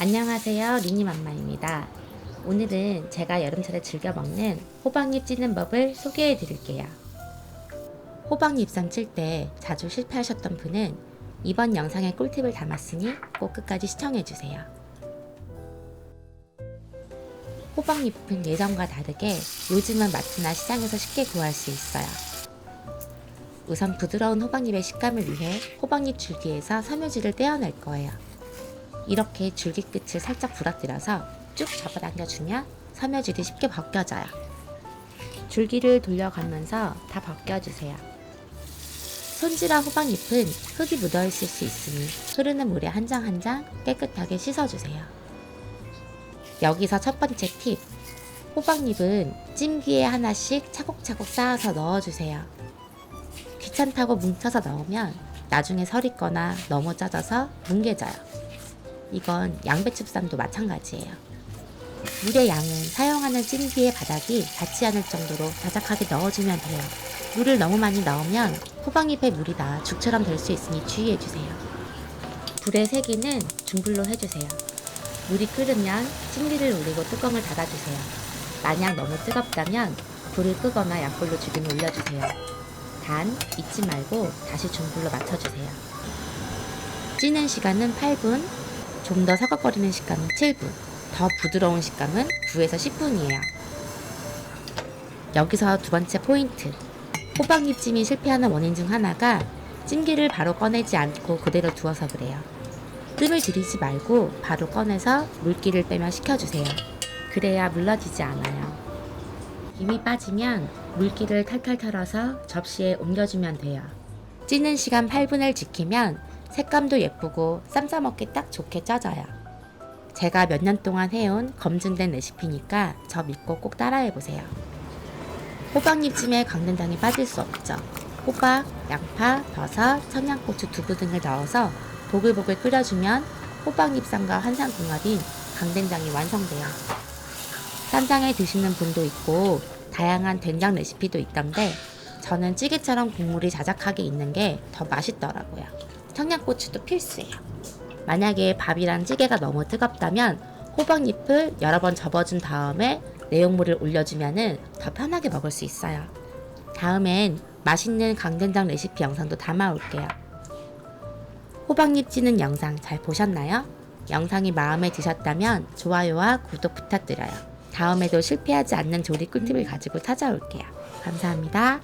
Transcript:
안녕하세요. 리니맘마입니다. 오늘은 제가 여름철에 즐겨 먹는 호박잎 찌는 법을 소개해 드릴게요. 호박잎상 찔때 자주 실패하셨던 분은 이번 영상에 꿀팁을 담았으니 꼭 끝까지 시청해 주세요. 호박잎은 예전과 다르게 요즘은 마트나 시장에서 쉽게 구할 수 있어요. 우선 부드러운 호박잎의 식감을 위해 호박잎 줄기에서 섬유질을 떼어낼 거예요. 이렇게 줄기 끝을 살짝 부러뜨려서 쭉 잡아당겨주면 섬유질이 쉽게 벗겨져요. 줄기를 돌려가면서 다 벗겨주세요. 손질한 호박잎은 흙이 묻어있을 수 있으니 흐르는 물에 한 장 한 장 깨끗하게 씻어주세요. 여기서 첫 번째 팁. 호박잎은 찜기에 하나씩 차곡차곡 쌓아서 넣어주세요. 귀찮다고 뭉쳐서 넣으면 나중에 설익거나 너무 짜져서 뭉개져요. 이건 양배추쌈도 마찬가지예요. 물의 양은 사용하는 찜기의 바닥이 닿지 않을 정도로 자작하게 넣어주면 돼요. 물을 너무 많이 넣으면 호박잎에 물이 나 죽처럼 될 수 있으니 주의해주세요. 불의 세기는 중불로 해주세요. 물이 끓으면 찜기를 올리고 뚜껑을 닫아주세요. 만약 너무 뜨겁다면 불을 끄거나 약불로 죽임 올려주세요. 단 잊지 말고 다시 중불로 맞춰주세요. 찌는 시간은 8분, 좀더 서걱거리는 식감은 7분, 더 부드러운 식감은 9에서 10분이에요. 여기서 두 번째 포인트. 호박잎찜이 실패하는 원인 중 하나가 찜기를 바로 꺼내지 않고 그대로 두어서 그래요. 뜸을 들이지 말고 바로 꺼내서 물기를 빼면 식혀주세요. 그래야 물러지지 않아요. 김이 빠지면 물기를 탈탈 털어서 접시에 옮겨주면 돼요. 찌는 시간 8분을 지키면 색감도 예쁘고 쌈 싸먹기 딱 좋게 쪄져요. 제가 몇 년 동안 해온 검증된 레시피니까 저 믿고 꼭 따라해보세요. 호박잎찜에 강된장이 빠질 수 없죠. 호박, 양파, 버섯, 청양고추, 두부 등을 넣어서 보글보글 끓여주면 호박잎쌈과 환상궁합인 강된장이 완성돼요. 쌈장에 드시는 분도 있고 다양한 된장 레시피도 있던데 저는 찌개처럼 국물이 자작하게 있는 게 더 맛있더라고요. 청양고추도 필수예요. 만약에 밥이랑 찌개가 너무 뜨겁다면 호박잎을 여러 번 접어준 다음에 내용물을 올려주면 더 편하게 먹을 수 있어요. 다음엔 맛있는 강된장 레시피 영상도 담아올게요. 호박잎 찌는 영상 잘 보셨나요? 영상이 마음에 드셨다면 좋아요와 구독 부탁드려요. 다음에도 실패하지 않는 조리 꿀팁을 가지고 찾아올게요. 감사합니다.